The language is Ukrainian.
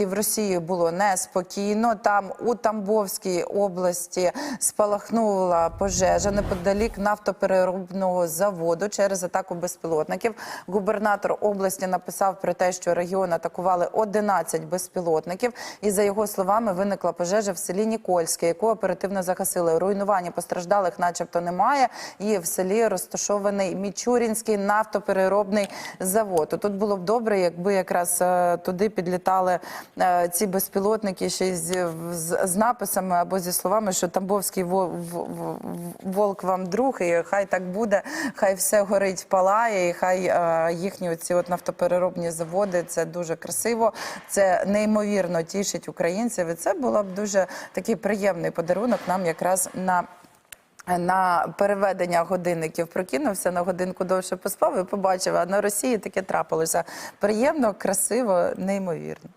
В Росії було неспокійно. Там у Тамбовській області спалахнула пожежа неподалік нафтопереробного заводу через атаку безпілотників. Губернатор області написав про те, що регіон атакували 11 безпілотників. І за його словами, виникла пожежа в селі Нікольське, яку оперативно загасили. Руйнування постраждалих, начебто, немає. І в селі розташований Мічурінський нафтопереробний завод. Тут було б добре, якби якраз е, туди підлітали ці безпілотники ще з, з, з написами або зі словами, що Тамбовський волк вам друг, і хай так буде, хай все горить, палає, і хай е, їхні ці от нафтопереробні заводи. Це дуже красиво, це неймовірно тішить українців. І це було б дуже такий приємний подарунок нам якраз на. На переведення годинників прокинувся на годинку довше поспав і побачив. А на Росії таке трапилося приємно, красиво, неймовірно.